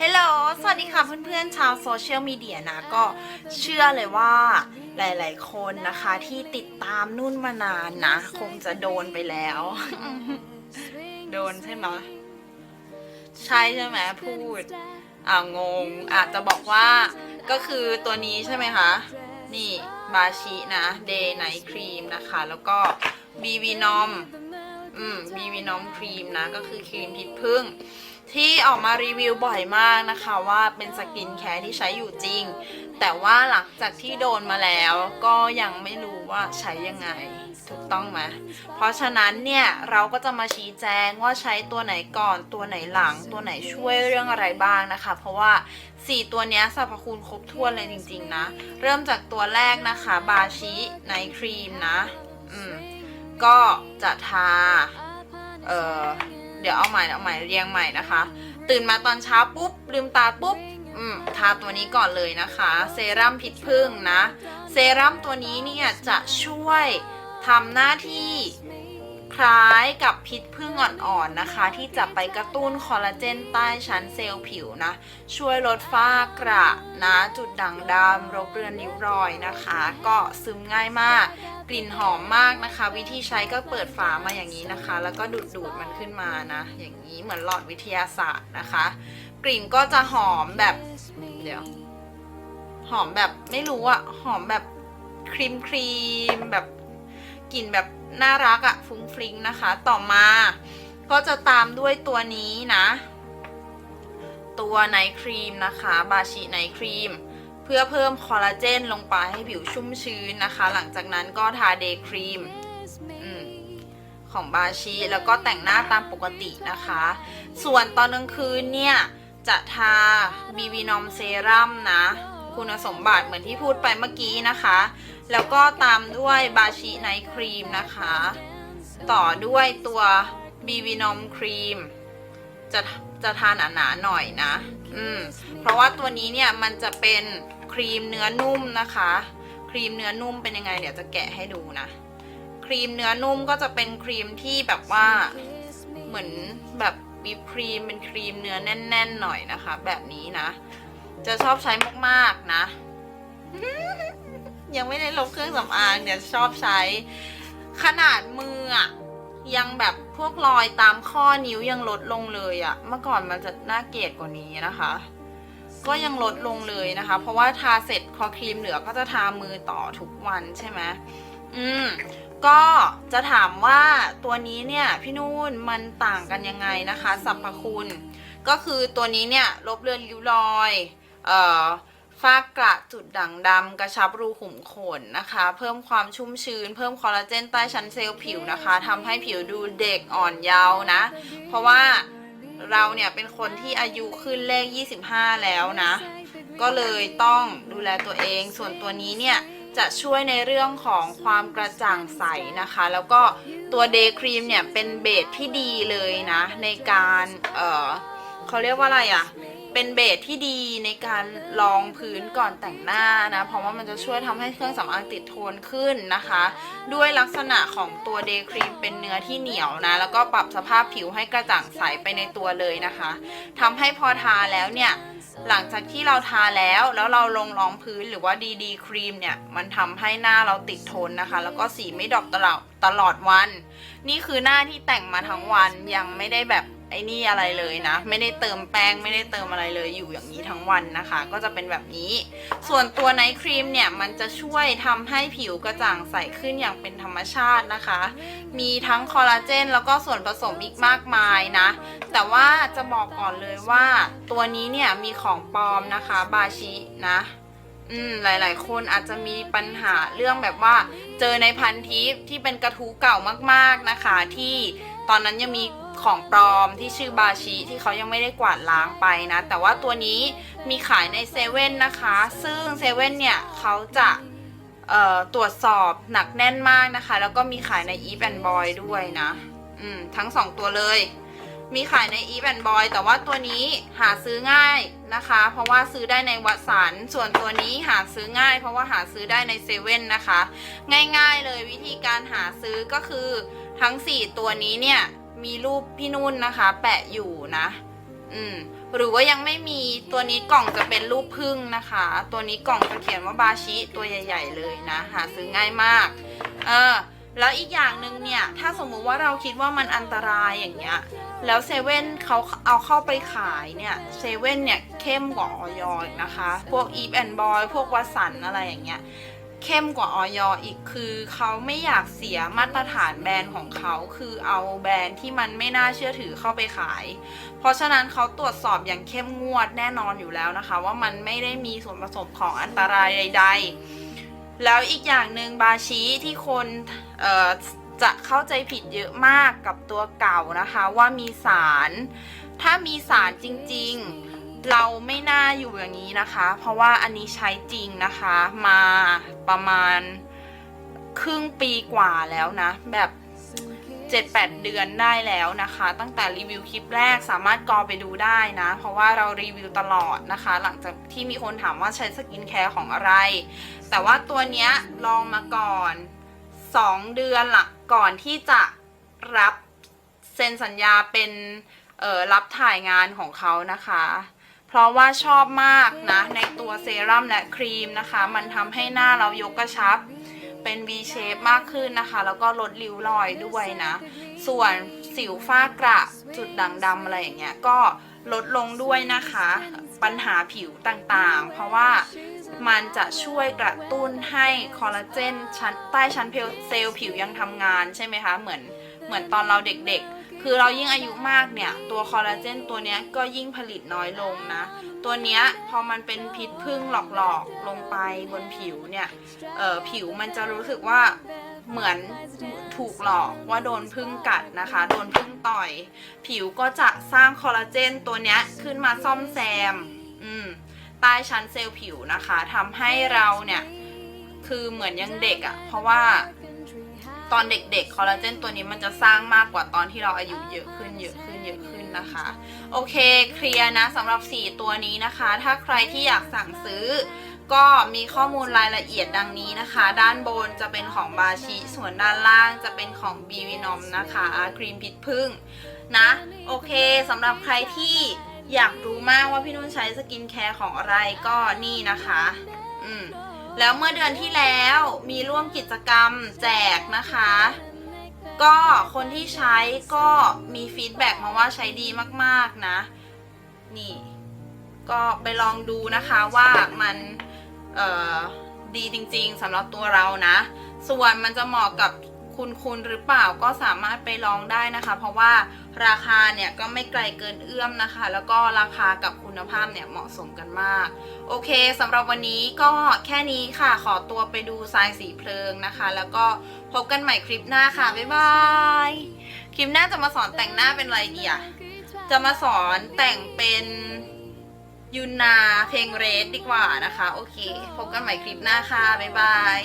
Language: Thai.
ฮลโหล สวัสดีค่ะเพื่อนๆ ชาวโซเชียลมีเดียนะ ก็เชื่อเลยว่าหลายๆ คนนะคะที่ติดตามนุ่นมานานนะ คงจะโดนไปแล้ว โดนใช่ไหมใช่ใช่ไหมพูด อ่างง อาจจะบอกว่าก็คือตัวนี้ใช่ไหมคะ นี่บาชินะ Day Night Cream นะคะ แล้วก็ BB n o m อืม BB n o m ครีมนะ ก็คือครีมพิษพึ่ง ที่ออกมารีวิวบ่อยมากนะคะว่าเป็นสกินแคร์ที่ใช้อยู่จริง แต่ว่าหลังจากที่โดนมาแล้วก็ยังไม่รู้ว่าใช้ยังไงถูกต้องไหมเพราะฉะนั้นเนี่ยเราก็จะมาชี้แจงว่าใช้ตัวไหนก่อนตัวไหนหลัง ตัวไหนช่วยเรื่องอะไรบ้างนะคะ เพราะว่า 4 ตัวนี้สรรพคุณครบถ้วนเลยจริงๆนะ เริ่มจากตัวแรกนะคะบาชิไนครีมนะ อืม ก็จะทา เอ่อ เดี๋ยวเอาใหม่เอาใหม่เรียงใหม่นะคะ ตื่นมาตอนเช้าปุ๊บลืมตาปุ๊บอืมทาตัวนี้ก่อนเลยนะคะ เซรั่มผิดพึ่งนะ เซรั่มตัวนี้เนี่ยจะช่วยทำหน้าที่ คล้ายกับพิษพึ่งอ่อนๆนะคะ ที่จะไปกระตุ้นคอลลาเจนใต้ชั้นเซลล์ผิวนะ ช่วยลดฝ้ากระนะจุดด่างดำรบเรือนริ้วรอยนะคะ ก็ซึมง่ายมาก กลิ่นหอมมากนะคะ วิธีใช้ก็เปิดฝามาอย่างนี้นะคะ แล้วก็ดูดดูดๆมันขึ้นมานะ อย่างนี้เหมือนหลอดวิทยาศาสตร์นะคะ กลิ่นก็จะหอมแบบเดี๋ยวหอมแบบไม่รู้อะหอมแบบครีมครีมแบบ กลิ่นแบบน่ารักอะฟุ้งฟริ้งนะคะ ต่อมาก็จะตามด้วยตัวนี้นะ ตัวไนท์ครีมนะคะบาชิไนท์ครีมเพื่อเพิ่มคอลลาเจนลงไปให้ผิวชุ่มชื้นนะคะ หลังจากนั้นก็ทาเดย์ครีมของบาชิแล้วก็แต่งหน้าตามปกตินะคะ ส่วนตอนกลางคืนเนี่ย จะทา BB n o m เซรั่มนะ คุณสมบัติเหมือนที่พูดไปเมื่อกี้นะคะ แล้วก็ตามด้วยบาชิไนท์ครีมนะคะ ต่อด้วยตัว BB n o m ครีมจะจะทานหนาๆหน่อยนะ อืม เพราะว่าตัวนี้เนี่ยมันจะเป็นครีมเนื้อนุ่มนะคะ ครีมเนื้อนุ่มเป็นยังไง เดี๋ยวจะแกะให้ดูนะ ครีมเนื้อนุ่มก็จะเป็นครีมที่แบบว่าเหมือนแบบวิปครีมเป็นครีมเนื้อแน่น ๆ หน่อยนะคะ แบบนี้นะ จะชอบใช้มาก ๆ นะ ยังไม่ได้ลบเครื่องสำอางเดี๋ยชอบใช้ ขนาดมืออะยังแบบพวกรอยตามข้อนิ้วยังลดลงเลยอะเมื่อก่อนมันจะน่าเกลียดกว่านี้นะคะ ก็ยังลดลงเลยนะคะ เพราะว่าทาเสร็จพอครีมเหลือก็จะทามือต่อทุกวันใช่ไหมอืมก็จะถามว่าตัวนี้เนี่ยพี่นุ่นมันต่างกันยังไงนะคะสรรพคุณ ก็คือตัวนี้เนี่ยลบเลือนริ้วรอย เอ่อ ฝ้ากระจุดด่างดำกระชับรูขุมขนนะคะ เพิ่มความชุ่มชื้น เพิ่มคอลลาเจนใต้ชั้นเซลล์ผิวนะคะทำให้ผิวดูเด็กอ่อนเยาว์นะ เพราะว่าเราเนี่ยเป็นคนที่อายุขึ้นเลข 25 แล้วนะ ก็เลยต้องดูแลตัวเองส่วนตัวนี้เนี่ยจะช่วยในเรื่องของความกระจ่างใสนะคะ แล้วก็ตัวเดย์ครีมเนี่ยเป็นเบสที่ดีเลยนะ ในการ เออเขาเรียกว่าอะไรอะ่ะ เป็นเบสที่ดีในการรองพื้นก่อนแต่งหน้านะ เพราะว่ามันจะช่วยทำให้เครื่องสำอางติดโทนขึ้นนะคะ ด้วยลักษณะของตัวเดย์ครีมเป็นเนื้อที่เหนียวนะ แล้วก็ปรับสภาพผิวให้กระจ่างใสไปในตัวเลยนะคะทำให้พอทาแล้วเนี่ยหลังจากที่เราทาแล้วแล้วเราลงรองพื้นหรือว่าดีดีครีมเนี่ย มันทำให้หน้าเราติดทนนะคะ แล้วก็สีไม่ดอปตลอดตลอดวัน นี่คือหน้าที่แต่งมาทั้งวันยังไม่ได้แบบไอ้นี่อะไรเลยนะ ไม่ได้เติมแป้งไม่ได้เติมอะไรเลยอยู่อย่างนี้ทั้งวันนะคะ ก็จะเป็นแบบนี้ ส่วนตัวไนท์ครีมเนี่ย มันจะช่วยทำให้ผิวกระจ่างใสขึ้นอย่างเป็นธรรมชาตินะคะ มีทั้งคอลลาเจนแล้วก็ส่วนผสมอีกมากมายนะ แต่ว่าจะบอกก่อนเลยว่า ตัวนี้เนี่ยมีของปลอมนะคะบาชินะ อืมหลาย ๆ คนอาจจะมีปัญหาเรื่องแบบว่า เจอในพันทิปที่เป็นกระทู้เก่ามาก ๆ นะคะ ที่ตอนนั้นยังมีของปลอมที่ชื่อบาชิที่เขายังไม่ได้กวาดล้างไปนะ แต่ว่าตัวนี้มีขายในเซเว่นนะคะ ซึ่งเซเว่นเนี่ยเขาจะตรวจสอบหนักแน่นมากนะคะ แล้วก็มีขายใน e v e and Boy ด้วยนะ อืม ทั้งสองตัวเลย มีขายใน e v e and Boy แต่ว่าตัวนี้หาซื้อง่ายนะคะ เพราะว่าซื้อได้ในวัดสันส่วนตัวนี้หาซื้อง่าย เพราะว่าหาซื้อได้ในเซเว่นนะคะ ง่ายๆเลยวิธีการหาซื้อก็คือทั้ง 4 ตัวนี้เนี่ยมีรูปพี่นุ่นนะคะ แปะอยู่นะ อืมหรือว่ายังไม่มีตัวนี้กล่องจะเป็นรูปพึ่งนะคะ ตัวนี้กล่องจะเขียนว่าบาชิตัวใหญ่ ๆ เลยนะ หาซื้อง่ายมาก เออแล้วอีกอย่างหนึ่งเนี่ย ถ้าสมมุติว่าเราคิดว่ามันอันตรายอย่างเงี้ย แล้วเซเว่นเขาเอาเข้าไปขายเนี่ยเซเว่นเนี่ยเข้มกว่าออยอีกนะคะ พวกอีฟแอนบอยพวกวัสันอะไรอย่างเงี้ยเข้มกว่าออยอีกคือเขาไม่อยากเสียมาตรฐานแบรนด์ของเขาคือเอาแบรนด์ที่มันไม่น่าเชื่อถือเข้าไปขาย เพราะฉะนั้นเขาตรวจสอบอย่างเข้มงวดแน่นอนอยู่แล้วนะคะ ว่ามันไม่ได้มีส่วนผสมของอันตรายใด ๆ แล้วอีกอย่างหนึ่งบาชิที่คนเอ่อ จะเข้าใจผิดเยอะมากกับตัวเก่านะคะว่ามีสาร ถ้ามีสารจริงๆ เราไม่น่าอยู่อย่างนี้นะคะ เพราะว่าอันนี้ใช้จริงนะคะมาประมาณครึ่งปีกว่าแล้วนะ แบบ7-8 เดือนได้แล้วนะคะ ตั้งแต่รีวิวคลิปแรกสามารถกอไปดูได้นะ เพราะว่าเรารีวิวตลอดนะคะ หลังจากที่มีคนถามว่าใช้สกินแคร์ของอะไร แต่ว่าตัวเนี้ยลองมาก่อน 2 เดือนละก่อนที่จะรับเซ็นสัญญาเป็นเอ่อรับถ่ายงานของเขานะคะ เพราะว่าชอบมากนะ ในตัวเซรั่มและครีมนะคะ มันทำให้หน้าเรายกกระชับเป็น V shape มากขึ้นนะคะ แล้วก็ลดริ้วรอยด้วยนะ ส่วนสิวฝ้ากระจุดด่างดำอะไรอย่างเงี้ยก็ลดลงด้วยนะคะ ปัญหาผิวต่างๆ เพราะว่า มันจะช่วยกระตุ้นให้คอลลาเจนชั้นใต้ชั้นเซลล์ผิวยังทำงานใช่ไหมคะ เหมือนเหมือนตอนเราเด็กๆ คือเรายิ่งอายุมากเนี่ย ตัวคอลลาเจนตัวนี้ก็ยิ่งผลิตน้อยลงนะ ตัวนี้พอมันเป็นพิษพึ่งหลอกๆ ลงไปบนผิวเนี่ยเออผิวมันจะรู้สึกว่าเหมือนถูกหลอกว่าโดนพึ่งกัดนะคะ โดนพึ่งต่อย ผิวก็จะสร้างคอลลาเจนตัวนี้ขึ้นมาซ่อมแซม อืม ใต้ชั้นเซลล์ผิวนะคะทำให้เราเนี่ย คือเหมือนยังเด็กอะ่ะ เพราะว่าตอนเด็กๆคอลลาเจนตัวนี้มันจะสร้างมากกว่าตอนที่เราอายุเยอะขึ้นเยอะขึ้นเยอะขึ้นนะคะ โอเคเคลียร์นะสำหรับ 4 ตัวนี้นะคะ ถ้าใครที่อยากสั่งซื้อ ก็มีข้อมูลรายละเอียดดังนี้นะคะ ด้านบนจะเป็นของบาชิ ส่วนด้านล่างจะเป็นของบีวินอมนะคะครีมพิษพึ่งนะ โอเคสำหรับใครที่ อยากรู้มากว่าพี่นุ่นใช้สกินแคร์ของอะไรก็นี่นะคะ อืมแล้วเมื่อเดือนที่แล้วมีร่วมกิจกรรมแจกนะคะ ก็คนที่ใช้ก็มีฟีดแบ็กมาว่าใช้ดีมากๆนะ นี่ ก็ไปลองดูนะคะว่ามันเอ่อดีจริงๆสำหรับตัวเรานะ ส่วนมันจะเหมาะกับ คุณคุณหรือเปล่าก็สามารถไปลองได้นะคะ เพราะว่าราคาเนี่ยก็ไม่ไกลเกินเอื้อมนะคะ แล้วก็ราคากับคุณภาพเนี่ยเหมาะสมกันมาก โอเคสำหรับวันนี้ก็แค่นี้ค่ะขอตัวไปดูทรายสีเพลิงนะคะ แล้วก็พบกันใหม่คลิปหน้าค่ะ บ๊ายบายคลิปหน้าจะมาสอนแต่งหน้าเป็นอะไรดีอะจะมาสอนแต่งเป็นยูนาเพลงเรดดีกว่านะคะ โอเค พบกันใหม่คลิปหน้าค่ะ บ๊ายบาย